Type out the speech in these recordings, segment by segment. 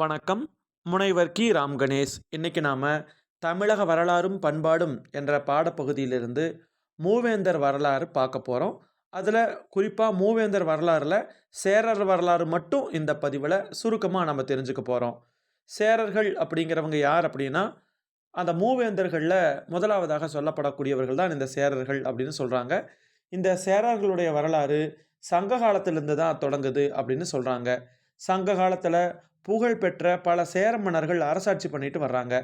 வணக்கம். முனைவர் கி. ராம் கணேஷ். இன்னைக்கு நாம் தமிழக வரலாறும் பண்பாடும் என்ற பாடப்பகுதியிலிருந்து மூவேந்தர் வரலாறு பார்க்க போகிறோம் அதில் குறிப்பாக மூவேந்தர் வரலாறில் சேரர் வரலாறு மட்டும் இந்த பதிவில் சுருக்கமாக நம்ம தெரிஞ்சுக்க போகிறோம் சேரர்கள் அப்படிங்கிறவங்க யார் அப்படின்னா அந்த மூவேந்தர்களில் முதலாவதாக சொல்லப்படக்கூடியவர்கள் தான் இந்த சேரர்கள் அப்படின்னு சொல்கிறாங்க இந்த சேரர்களுடைய வரலாறு சங்க காலத்திலிருந்து தான் தொடங்குது அப்படின்னு சொல்கிறாங்க சங்க காலத்தில் புகழ்பெற்ற பல சேர மன்னர்கள் அரசாட்சி பண்ணிட்டு வர்றாங்க.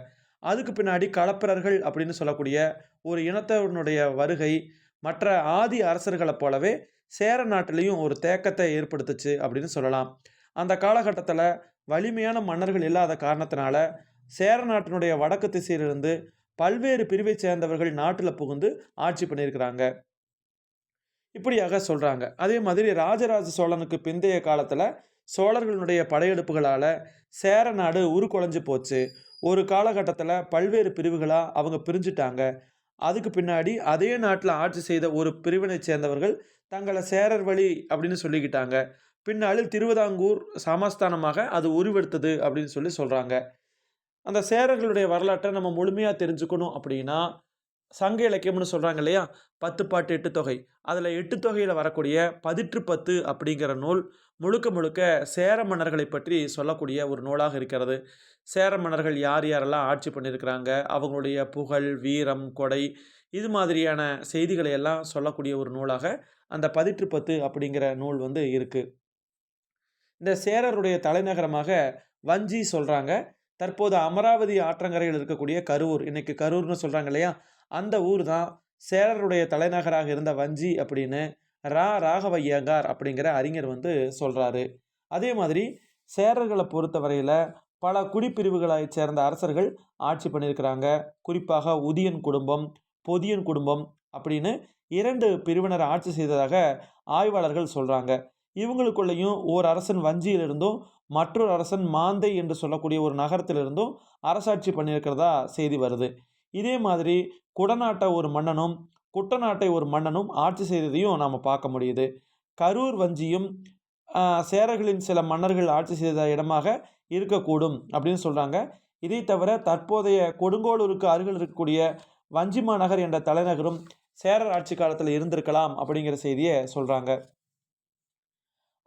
அதுக்கு பின்னாடி களப்பிரர்கள் அப்படின்னு சொல்லக்கூடிய ஒரு இனத்தவனுடைய வருகை மற்ற ஆதி அரசர்களைப் போலவே சேர நாட்டிலையும் ஒரு தேக்கத்தை ஏற்படுத்துச்சு அப்படின்னு சொல்லலாம். அந்த காலகட்டத்தில் வலிமையான மன்னர்கள் இல்லாத காரணத்தினால சேர நாட்டினுடைய வடக்கு திசையிலிருந்து பல்வேறு பிரிவைச் சேர்ந்தவர்கள் நாட்டில் புகுந்து ஆட்சி பண்ணியிருக்கிறாங்க. இப்படியாக சொல்கிறாங்க அதே மாதிரி ராஜராஜ சோழனுக்கு பிந்தைய காலத்தில் சோழர்களுடைய படையெடுப்புகளால் சேர நாடு உருக்குலைஞ்சு போச்சு. ஒரு காலகட்டத்தில் பல்வேறு பிரிவுகளாக அவங்க பிரிஞ்சுட்டாங்க. அதுக்கு பின்னாடி அதே நாட்டில் ஆட்சி செய்த ஒரு பிரிவினை சேர்ந்தவர்கள் தங்களை சேரர் வழி அப்படின்னு சொல்லிக்கிட்டாங்க. பின்னாளில் திருவிதாங்கூர் சமஸ்தானமாக அது உருவெடுத்தது அப்படின்னு சொல்லி சொல்கிறாங்க அந்த சேரர்களுடைய வரலாற்றை நம்ம முழுமையாக தெரிஞ்சுக்கணும் அப்படின்னா சங்க இலக்கியம்னு சொல்கிறாங்க இல்லையா? பத்து பாட்டு எட்டு தொகை. அதில் எட்டு தொகையில் வரக்கூடிய பதிற்று பத்து அப்படிங்கிற நூல் முழுக்க முழுக்க சேர மன்னர்களை பற்றி சொல்லக்கூடிய ஒரு நூலாக இருக்கிறது. சேர மன்னர்கள் யார் யாரெல்லாம் ஆட்சி பண்ணியிருக்கிறாங்க? அவங்களுடைய புகழ் வீரம் கொடை இது மாதிரியான செய்திகளை எல்லாம் சொல்லக்கூடிய ஒரு நூலாக அந்த பதிற்று பத்து அப்படிங்கிற நூல் வந்து இருக்குது இந்த சேரருடைய தலைநகரமாக வஞ்சி சொல்கிறாங்க தற்போது அமராவதி ஆற்றங்கரையில் இருக்கக்கூடிய கரூர். இன்னைக்கு கரூர்னு சொல்கிறாங்க இல்லையா? அந்த ஊர் தான் சேரருடைய தலைநகராக இருந்த வஞ்சி அப்படின்னு ரா ராகவையங்கார் அப்படிங்கிற அறிஞர் வந்து சொல்கிறாரு அதே மாதிரி சேரர்களை பொறுத்தவரையில் பல குடிப்பிரிவுகளைச் சேர்ந்த அரசர்கள் ஆட்சி பண்ணியிருக்கிறாங்க. குறிப்பாக உதியன் குடும்பம் பொதியன் குடும்பம் அப்படின்னு இரண்டு பிரிவினர் ஆட்சி செய்ததாக ஆய்வாளர்கள் சொல்கிறாங்க இவங்களுக்குள்ளேயும் ஓர் அரசன் வஞ்சியிலிருந்தும் மற்றொரு அரசன் மாந்தை என்று சொல்லக்கூடிய ஒரு நகரத்திலிருந்தும் அரசாட்சி பண்ணியிருக்கிறதா செய்தி வருது. இதே மாதிரி குடநாட்டை ஒரு மன்னனும் குட்டநாட்டை ஒரு மன்னனும் ஆட்சி செய்ததையும் நாம் பார்க்க முடியுது. கரூர் வஞ்சியும் சேரர்களின் சில மன்னர்கள் ஆட்சி செய்த இடமாக இருக்கக்கூடும் அப்படின்னு சொல்கிறாங்க இதை தவிர தற்போதைய கொடுங்கோளூருக்கு அருகில் இருக்கக்கூடிய வஞ்சி மாநகர் என்ற தலைநகரும் சேரர் ஆட்சி காலத்தில் இருந்திருக்கலாம் அப்படிங்கிற செய்தியை சொல்கிறாங்க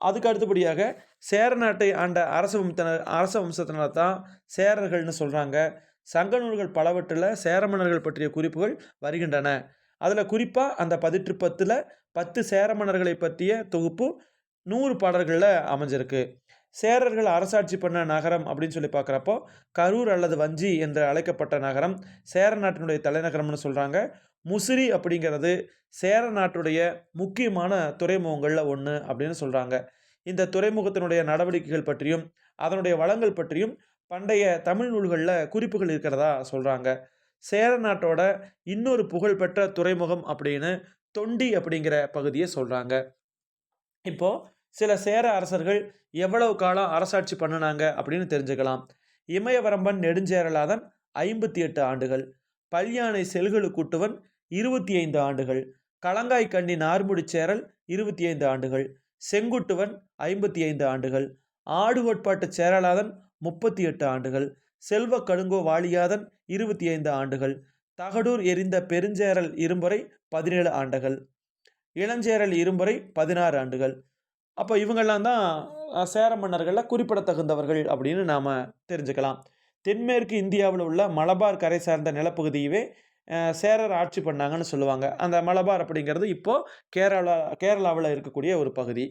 அதுக்கு அடுத்தபடியாக சேர நாட்டை ஆண்ட அரச வம்சத்தினர் அரச வம்சத்தினர் தான் சேரர்கள்னு சொல்கிறாங்க சங்க நூல்கள் பலவற்றில் சேர மன்னர்கள் பற்றிய குறிப்புகள் வருகின்றன. அதில் குறிப்பாக அந்த பதிற்று பத்தில் பத்து சேர மன்னர்களை பற்றிய தொகுப்பு நூறு பாடல்களில் அமைஞ்சிருக்கு. சேரர்கள் அரசாட்சி பண்ண நகரம் அப்படின்னு சொல்லி பார்க்குறப்போ கரூர் அல்லது வஞ்சி என்று அழைக்கப்பட்ட நகரம் சேர நாட்டினுடைய தலைநகரம்னு சொல்கிறாங்க முசிறி அப்படிங்கிறது சேர நாட்டுடைய முக்கியமான துறைமுகங்களில் ஒன்று அப்படின்னு சொல்கிறாங்க இந்த துறைமுகத்தினுடைய நடவடிக்கைகள் பற்றியும் அதனுடைய வளங்கள் பற்றியும் பண்டைய தமிழ் நூல்களில் குறிப்புகள் இருக்கிறதா சொல்கிறாங்க சேர நாட்டோட இன்னொரு புகழ்பெற்ற துறைமுகம் அப்படின்னு தொண்டி அப்படிங்கிற பகுதியை சொல்கிறாங்க இப்போது சில சேர அரசர்கள் எவ்வளவு காலம் அரசாட்சி பண்ணினாங்க அப்படின்னு தெரிஞ்சுக்கலாம். இமயவரம்பன் நெடுஞ்சேரலாதன் ஐம்பத்தி எட்டு ஆண்டுகள். பல்யானை செல்களு கூட்டுவன் இருபத்தி ஐந்து ஆண்டுகள். களங்காய் கண்ணி நார்முடிச்சேரல் இருபத்தி ஐந்து ஆண்டுகள். செங்குட்டுவன் ஐம்பத்தி ஐந்து ஆண்டுகள். ஆடு கோட்பாட்டு சேரலாதன் முப்பத்தி எட்டு ஆண்டுகள். செல்வ கடுங்கோ வாலியாதன் இருபத்தி ஐந்து ஆண்டுகள். தகடூர் எரிந்த பெருஞ்சேரல் இரும்புரை பதினேழு ஆண்டுகள். இளஞ்சேரல் இரும்புரை பதினாறு ஆண்டுகள். அப்போ இவங்கெல்லாம் தான் சேர மன்னர்களில் குறிப்பிடத்தகுந்தவர்கள் அப்படின்னு நாம் தெரிஞ்சுக்கலாம். தென்மேற்கு இந்தியாவில் உள்ள மலபார் கரை சார்ந்த நிலப்பகுதியவே சேரர் ஆட்சி பண்ணாங்கன்னு சொல்லுவாங்க. அந்த மலபார் அப்படிங்கிறது இப்போது கேரளா கேரளாவில் இருக்கக்கூடிய ஒரு பகுதி.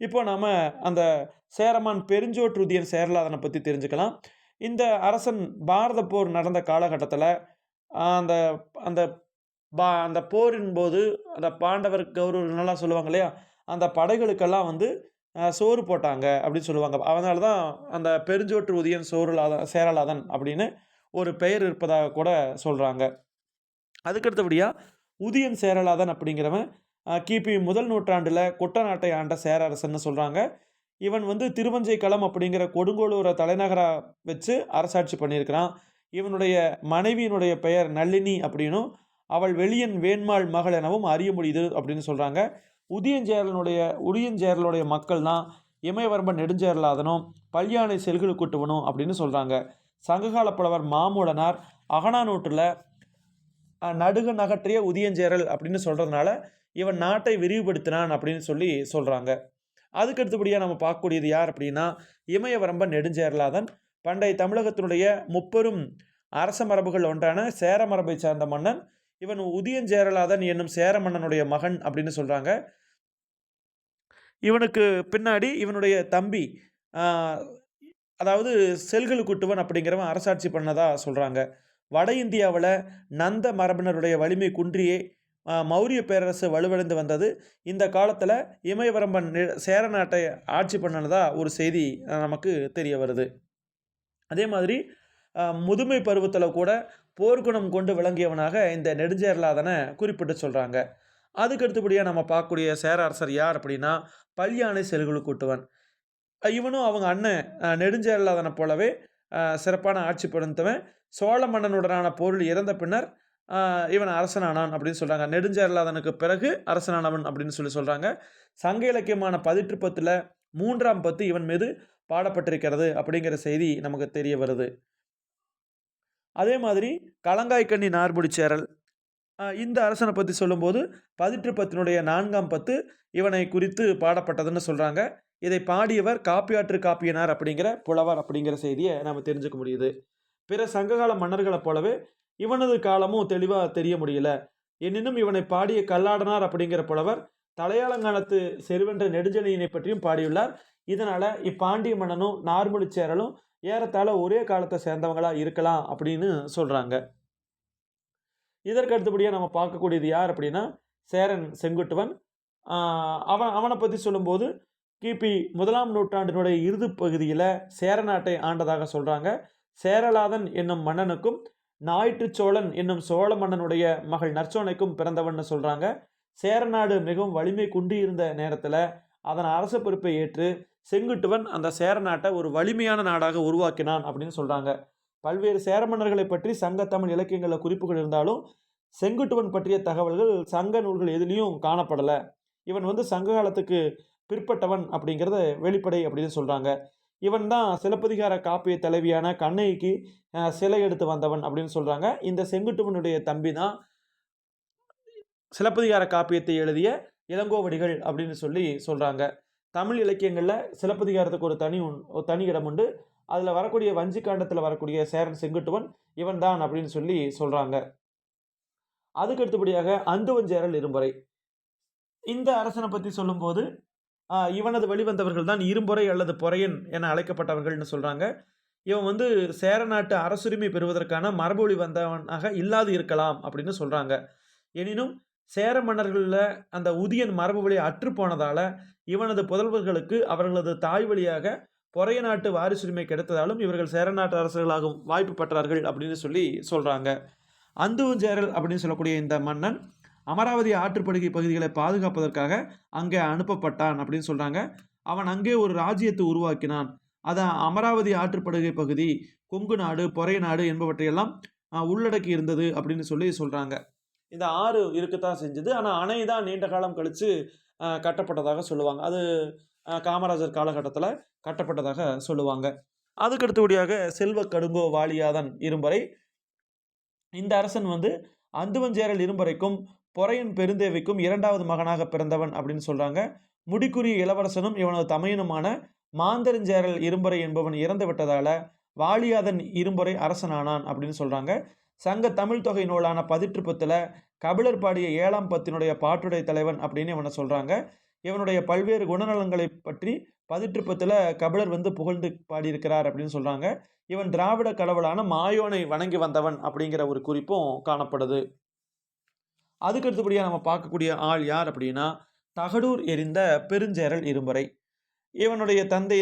இப்போ நாம் அந்த சேரமான் பெருஞ்சோற்றுதியன் சேரலாதனை பற்றி தெரிஞ்சுக்கலாம். இந்த அரசன் பாரத போர் நடந்த காலகட்டத்தில் அந்த அந்த பா அந்த போரின் போது அந்த பாண்டவர் கௌரவர்கள்லாம் சொல்லுவாங்க இல்லையா? அந்த படைகளுக்கெல்லாம் வந்து சோறு போட்டாங்க அப்படின்னு சொல்லுவாங்க. அதனால தான் அந்த பெருஞ்சோற்று உதயன் சோறுலாதன் சேரலாதன் அப்படின்னு ஒரு பெயர் இருப்பதாக கூட சொல்கிறாங்க அதுக்கடுத்தபடியாக உதியன் சேரலாதன் அப்படிங்கிறவன் கிபி முதல் நூற்றாண்டில் குட்டநாட்டை ஆண்ட சேர அரசன்னு சொல்கிறாங்க இவன் வந்து திருவஞ்சை களம் அப்படிங்கிற கொடுங்கோளூரை தலைநகராக வச்சு அரசாட்சி பண்ணியிருக்கிறான். இவனுடைய மனைவியினுடைய பெயர் நளினி அப்படின்னும் அவள் வெளியன் வேண்மாள் மகள் எனவும் அறிய முடியுது அப்படின்னு சொல்கிறாங்க உதியஞ்சேரலனுடைய உரியஞ்சேரலுடைய மக்கள் தான் இமயவரம்பன் நெடுஞ்சேரலாதனும் பல்யானை செல்கள் கூட்டுவனும் அப்படின்னு சொல்கிறாங்க சங்ககால புலவர் மாமூலனார் அகனானூற்றில் நடுக நகற்றிய உதியஞ்சேரல் அப்படின்னு சொல்கிறதுனால இவன் நாட்டை விரிவுபடுத்தினான் அப்படின்னு சொல்லி சொல்கிறாங்க அதுக்கு அடுத்தபடியாக நம்ம பார்க்கக்கூடியது யார் அப்படின்னா இமயவரம்பன் நெடுஞ்சேரலாதன். பண்டைய தமிழகத்தினுடைய முப்பெரும் அரச மரபுகள் ஒன்றான சேர மரபை சார்ந்த மன்னன். இவன் உதியஞ்சேரலாதன் என்னும் சேர மன்னனுடைய மகன் அப்படின்னு சொல்கிறாங்க இவனுக்கு பின்னாடி இவனுடைய தம்பி அதாவது செல்கள் குட்டுவன் அப்படிங்கிறவன் அரசாட்சி பண்ணதா சொல்கிறாங்க வட இந்தியாவில் நந்த மரபினருடைய வலிமை குன்றியே மௌரிய பேரரசு வலுவிழந்து வந்தது. இந்த காலத்தில் இமயவரம்பன் சேர நாட்டை ஆட்சி பண்ணனதா ஒரு செய்தி நமக்கு தெரிய வருது. அதே மாதிரி முதுமை பருவத்தில் கூட போர்க்குணம் கொண்டு விளங்கியவனாக இந்த நெடுஞ்சேரலாதனை குறிப்பிட்டு சொல்கிறாங்க அதுக்கு அடுத்தபடியாக நம்ம பார்க்கக்கூடிய சேர அரசர் யார் அப்படின்னா பல்யானை செல்குழு கூட்டுவன். இவனும் அவங்க அண்ணன் நெடுஞ்சேரலாதனை போலவே சிறப்பான ஆட்சி படுத்தவன் சோழ மன்னனுடனான போரில் இறந்த பின்னர் இவன் அரசனானான் அப்படின்னு சொல்கிறாங்க நெடுஞ்சேரலாதனுக்கு பிறகு அரசனானவன் அப்படின்னு சொல்லி சொல்கிறாங்க சங்க இலக்கியமான பதிற்று பத்தில் மூன்றாம் பத்து இவன் மீது பாடப்பட்டிருக்கிறது அப்படிங்கிற செய்தி நமக்கு தெரிய வருது. அதே மாதிரி களங்காய்க்கண்ணி நார்முடிச்சேரல் சேரல் இந்த அரசனை பற்றி சொல்லும்போது பதிற்று பத்தினுடைய நான்காம் பத்து இவனை குறித்து பாடப்பட்டதுன்னு சொல்கிறாங்க இதை பாடியவர் காப்பியாற்று காப்பியனார் அப்படிங்கிற புலவர் அப்படிங்கிற செய்தியை நாம் தெரிஞ்சுக்க முடியுது. பிற சங்ககால மன்னர்களைப் போலவே இவனது காலமும் தெளிவாக தெரிய முடியல. எனினும் இவனை பாடிய கல்லாடனார் அப்படிங்கிற புலவர் தலையாளங்காலத்து செருவென்ற நெடுஞ்செழியனை பற்றியும் பாடியுள்ளார். இதனால் இப்பாண்டிய மன்னனும் நார்முடிச்சேரலும் ஏறத்தாழ ஒரே காலத்தை சேர்ந்தவங்களா இருக்கலாம் அப்படின்னு சொல்கிறாங்க இதற்கு அடுத்தபடியாக நம்ம பார்க்கக்கூடியது யார் அப்படின்னா சேரன் செங்குட்டுவன். அவன் அவனை பற்றி சொல்லும்போது கிபி முதலாம் நூற்றாண்டினுடைய இறுதி பகுதியில் சேர நாட்டை ஆண்டதாக சொல்கிறாங்க சேரலாதன் என்னும் மன்னனுக்கும் ஞாயிற்றுச் சோழன் என்னும் சோழ மன்னனுடைய மகள் நற்சோனைக்கும் பிறந்தவன்னு சொல்கிறாங்க சேரநாடு மிகவும் வலிமை குன்றியிருந்த நேரத்தில் அதன் அரச பொறுப்பை ஏற்று செங்குட்டுவன் அந்த சேர நாட்டை ஒரு வலிமையான நாடாக உருவாக்கினான் அப்படின்னு சொல்கிறாங்க பல்வேறு சேர மன்னர்களை பற்றி சங்க தமிழ் இலக்கியங்களில் குறிப்புகள் இருந்தாலும் செங்குட்டுவன் பற்றிய தகவல்கள் சங்க நூல்கள் எதுலேயும் காணப்படலை. இவன் வந்து சங்க காலத்துக்கு பிற்பட்டவன் அப்படிங்கிறத வெளிப்படை அப்படின்னு சொல்கிறாங்க இவன் தான் சிலப்பதிகார காப்பிய தலைவியான கண்ணகிக்கு சிலை எடுத்து வந்தவன் அப்படின்னு சொல்கிறாங்க இந்த செங்குட்டுவனுடைய தம்பி தான் சிலப்பதிகார காப்பியத்தை எழுதிய இளங்கோவடிகள் அப்படின்னு சொல்லி சொல்கிறாங்க தமிழ் இலக்கியங்களில் சிலப்பதிகாரத்துக்கு ஒரு தனி உண்- ஒரு தனி இடம் உண்டு. அதில் வரக்கூடிய வஞ்சிக்காண்டத்தில் வரக்கூடிய சேரன் செங்குட்டுவன் இவன் தான் அப்படின்னு சொல்லி சொல்கிறாங்க அதுக்கு அடுத்தபடியாக அந்துவஞ்சேரல் இரும்பறை. இந்த அரசனை பற்றி சொல்லும்போது இவனது வெளிவந்தவர்கள் தான் இரும்பொறை அல்லது பொறையன் என அழைக்கப்பட்டவர்கள்னு சொல்கிறாங்க இவன் வந்து சேர நாட்டு அரசுரிமை பெறுவதற்கான மரபொழி வந்தவனாக இல்லாது இருக்கலாம் அப்படின்னு சொல்கிறாங்க எனினும் சேர மன்னர்களில் அந்த உதியன் மரபு வழி அற்றுப்போனதால் இவனது புதல்வர்களுக்கு அவர்களது தாய் வழியாக பொறைய நாட்டு வாரிசுரிமை கிடைத்ததாலும் இவர்கள் சேர நாட்டு அரசர்களாகும் வாய்ப்பு பெற்றார்கள் அப்படின்னு சொல்லி சொல்கிறாங்க அந்துவஞ்சேரல் அப்படின்னு சொல்லக்கூடிய இந்த மன்னன் அமராவதி ஆற்றுப்படுகை பகுதிகளை பாதுகாப்பதற்காக அங்கே அனுப்பப்பட்டான் அப்படின்னு சொல்கிறாங்க அவன் அங்கே ஒரு ராஜ்யத்தை உருவாக்கினான். அதான் அமராவதி ஆற்றுப்படுகை பகுதி கொங்கு நாடு பொறை நாடு என்பவற்றையெல்லாம் உள்ளடக்கி இருந்தது அப்படின்னு சொல்லி சொல்கிறாங்க இந்த ஆறு இருக்குத்தான் செஞ்சது. ஆனால் அணை தான் நீண்ட காலம் கழித்து கட்டப்பட்டதாக சொல்லுவாங்க. அது காமராஜர் காலகட்டத்தில் கட்டப்பட்டதாக சொல்லுவாங்க. அதுக்கு அடுத்தபடியாக செல்வ கடுங்கோ வாலியாதன் இரும்பறை இந்த அரசன் வந்து அந்துவஞ்சேரல் இரும்பறைக்கும் பொறையின் பெருந்தேவிக்கும் இரண்டாவது மகனாக பிறந்தவன் அப்படின்னு சொல்கிறாங்க முடிக்குரிய இளவரசனும் இவனது தமையனுமான மாந்தரஞ்சேரல் இரும்பறை என்பவன் இறந்து விட்டதால வாலியாதன் இரும்பறை அரசனானான் அப்படின்னு சொல்கிறாங்க சங்க தமிழ் தொகை நூலான பதிற்றுப்பத்தில் கபிலர் பாடிய ஏழாம் பத்தினுடைய பாட்டுடைய தலைவன் அப்படின்னு இவனை சொல்கிறாங்க இவனுடைய பல்வேறு குணநலங்களை பற்றி பதிற்றுப்பத்தில் கபிலர் வந்து புகழ்ந்து பாடியிருக்கிறார் அப்படின்னு சொல்கிறாங்க இவன் திராவிட கடவுளான மாயோனை வணங்கி வந்தவன் அப்படிங்கிற ஒரு குறிப்பும் காணப்படுது. அதுக்கு அடுத்தபடியாக நம்ம பார்க்கக்கூடிய ஆள் யார் அப்படின்னா தகடூர் எரிந்த பெருஞ்சேரல் இரும்பறை. இவனுடைய தந்தை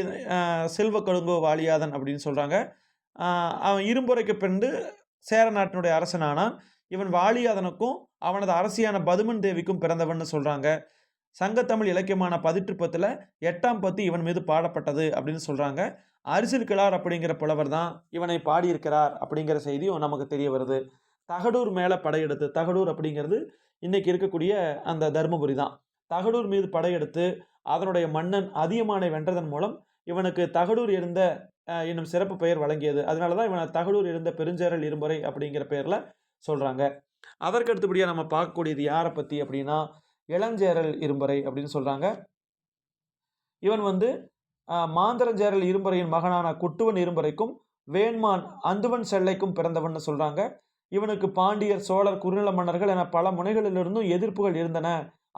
செல்வ கடுங்கோ வாலியாதன் அப்படின்னு சொல்கிறாங்க அவன் இரும்புரைக்கு பின்பு சேர நாட்டினுடைய அரசனானான். இவன் வாலியாதனுக்கும் அவனது அரசியான பதுமன் தேவிக்கும் பிறந்தவன் சொல்கிறாங்க சங்கத்தமிழ் இலக்கியமான பதிற்றுப்பத்தில் எட்டாம் பத்து இவன் மீது பாடப்பட்டது அப்படின்னு சொல்கிறாங்க அரிசில் கிளார் அப்படிங்கிற புலவர் தான் இவனை பாடியிருக்கிறார் அப்படிங்கிற செய்தியும் நமக்கு தெரிய வருது. தகடூர் மேலே படையெடுத்து தகடூர் அப்படிங்கிறது இன்றைக்கி இருக்கக்கூடிய அந்த தருமபுரி தான். தகடூர் மீது படையெடுத்து அதனுடைய மன்னன் அதியமானை வென்றதன் மூலம் இவனுக்கு தகடூர் இருந்த இன்னும் என்னும் சிறப்பு பெயர் வழங்கியது. அதனால தான் இவனை தகடூர் இருந்த பெருஞ்சேரல் இரும்புரை அப்படிங்கிற பெயரில் சொல்கிறாங்க அதற்கு அடுத்தபடியாக நம்ம பார்க்கக்கூடியது யாரை பற்றி அப்படின்னா இளஞ்சேரல் இரும்புரை அப்படின்னு சொல்கிறாங்க இவன் வந்து மாந்தரஞ்சேரல் இரும்புரையின் மகனான குட்டுவன் இரும்புரைக்கும் வேண்மான் அந்துவன் செல்லைக்கும் பிறந்தவன் சொல்கிறாங்க இவனுக்கு பாண்டியர் சோழர் குறுநில மன்னர்கள் என பல முனைகளிலிருந்தும் எதிர்ப்புகள் இருந்தன.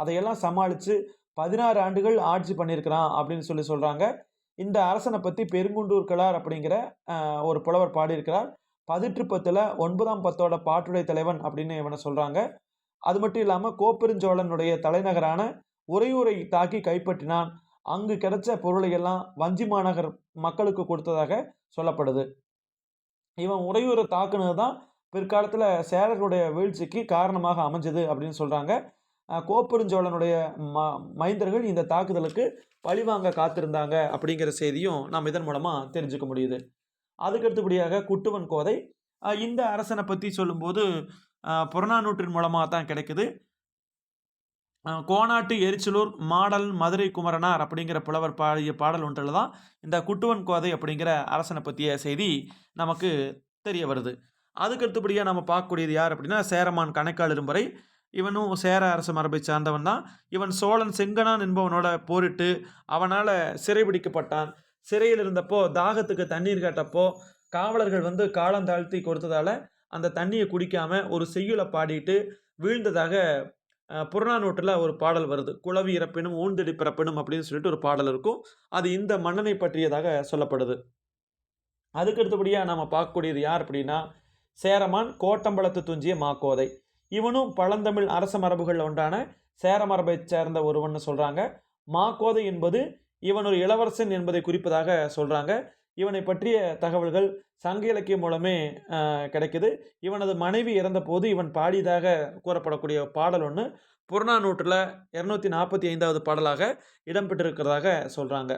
அதையெல்லாம் சமாளித்து பதினாறு ஆண்டுகள் ஆட்சி பண்ணியிருக்கிறான் அப்படின்னு சொல்லி சொல்கிறாங்க இந்த அரசனை பற்றி பெருங்குண்டூர் கிளார் அப்படிங்கிற ஒரு புலவர் பாடியிருக்கிறார். பதிற்று பத்தில் ஒன்பதாம் பத்தோட பாட்டுடை தலைவன் அப்படின்னு இவனை சொல்கிறாங்க அது மட்டும் இல்லாமல் கோப்பெருஞ்சோழனுடைய தலைநகரான உறையூரை தாக்கி கைப்பற்றினான். அங்கு கிடைச்ச பொருளை எல்லாம் வஞ்சி மாநகர் மக்களுக்கு கொடுத்ததாக சொல்லப்படுது. இவன் உறையூரை தாக்குனது தான் பிற்காலத்தில் சேரர்களுடைய வீழ்ச்சிக்கு காரணமாக அமைஞ்சது அப்படின்னு சொல்கிறாங்க கோப்பெருஞ்சோழனுடைய ம மைந்தர்கள் இந்த தாக்குதலுக்கு பழிவாங்க காத்திருந்தாங்க அப்படிங்கிற செய்தியும் நாம் இதன் மூலமாக தெரிஞ்சுக்க முடியுது. அதுக்கு அடுத்தபடியாக குட்டுவன் கோதை இந்த அரசனை பற்றி சொல்லும்போது புறநானூற்றின் மூலமாக தான் கிடைக்குது. கோனாட்டு எரிச்சலூர் மாடல் மதுரை குமரனார் அப்படிங்கிற புலவர் பாடிய பாடல் ஒன்றில் தான் இந்த குட்டுவன் கோதை அப்படிங்கிற அரசனை பற்றிய செய்தி நமக்கு தெரிய வருது. அதுக்கு அடுத்தபடியாக நம்ம பார்க்கக்கூடியது யார் அப்படின்னா சேரமான் கணைக்கால் இரும்பறை இவனும் சேர அரச மரபை சார்ந்தவன் தான். இவன் சோழன் செங்கனான் என்பவனோட போரிட்டு அவனால் சிறைபிடிக்கப்பட்டான் சிறையில் இருந்தப்போ தாகத்துக்கு தண்ணீர் கேட்டப்போ காவலர்கள் வந்து காலம் தாழ்த்தி கொடுத்ததால் அந்த தண்ணியை குடிக்காமல் ஒரு செய்யுளை பாடிட்டு வீழ்ந்ததாக புறநானூற்றில் ஒரு பாடல் வருது. குளவி இறப்பினும் ஊந்தடி பிறப்பினும் அப்படின்னு சொல்லிட்டு ஒரு பாடல் இருக்கும். அது இந்த மன்னனை பற்றியதாக சொல்லப்படுது. அதுக்கு அடுத்தபடியாக நம்ம பார்க்கக்கூடியது யார் அப்படின்னா சேரமான் கோட்டம்பலத்து துஞ்சிய மாக்கோதை. இவனும் பழந்தமிழ் அரச மரபுகள் ஒன்றான சேர மரபைச் சேர்ந்த ஒருவன்னு சொல்கிறாங்க மாக்கோதை என்பது இவன் ஒரு இளவரசன் என்பதை குறிப்பதாக சொல்கிறாங்க இவனை பற்றிய தகவல்கள் சங்க இலக்கியம் மூலமே கிடைக்கிது கிடைக்குது. இவனது மனைவி இறந்தபோது இவன் பாடியதாக கூறப்படக்கூடிய பாடல் ஒன்று புறநானூற்றில் இரநூத்தி நாற்பத்தி ஐந்தாவது பாடலாக இடம்பெற்றிருக்கிறதாக சொல்கிறாங்க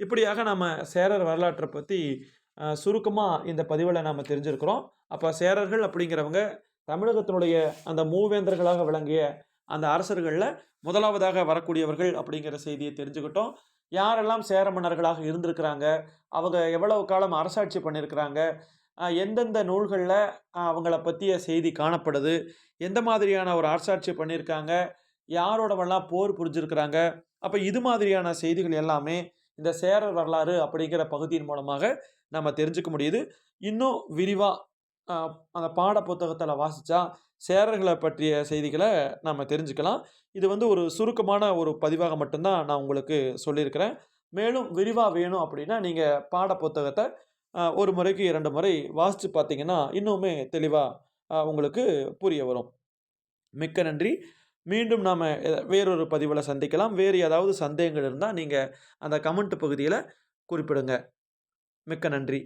இப்படியாக நம்ம சேரர் வரலாற்றை பற்றி சுருக்கமாக இந்த பதிவில் நாம் தெரிஞ்சிருக்கிறோம். அப்போ சேரர்கள் அப்படிங்கிறவங்க தமிழகத்தினுடைய அந்த மூவேந்தர்களாக விளங்கிய அந்த அரசர்களில் முதலாவதாக வரக்கூடியவர்கள் அப்படிங்கிற செய்தியை தெரிஞ்சுக்கிட்டோம். யாரெல்லாம் சேர மன்னர்களாக இருந்திருக்கிறாங்க? அவங்க எவ்வளவு காலம் அரசாட்சி பண்ணியிருக்கிறாங்க எந்தெந்த நூல்களில் அவங்கள பற்றிய செய்தி காணப்படுது? எந்த மாதிரியான ஒரு அரசாட்சி பண்ணியிருக்காங்க யாரோடவெல்லாம் போர் புரிஞ்சிருக்கிறாங்க? அப்போ இது மாதிரியான செய்திகள் எல்லாமே இந்த சேரர் வரலாறு அப்படிங்கிற பகுதியின் மூலமாக நம்ம தெரிஞ்சுக்க முடியுது. இன்னும் விரிவாக அந்த பாட புத்தகத்தில் வாசித்தா சேரர்களை பற்றிய செய்திகளை நம்ம தெரிஞ்சுக்கலாம். இது வந்து ஒரு சுருக்கமான ஒரு பதிவாக மட்டும்தான் நான் உங்களுக்கு சொல்லியிருக்கிறேன். மேலும் விரிவாக வேணும் அப்படின்னா நீங்கள் பாட புத்தகத்தை ஒரு முறைக்கு இரண்டு முறை வாசித்து பார்த்தீங்கன்னா இன்னுமே தெளிவாக உங்களுக்கு புரிய வரும். மிக்க நன்றி. மீண்டும் நாம் வேறொரு பதிவில் சந்திக்கலாம். வேறு ஏதாவது சந்தேகங்கள் இருந்தால் நீங்கள் அந்த கமெண்ட் பகுதியில் குறிப்பிடுங்க. மிக்க நன்றி.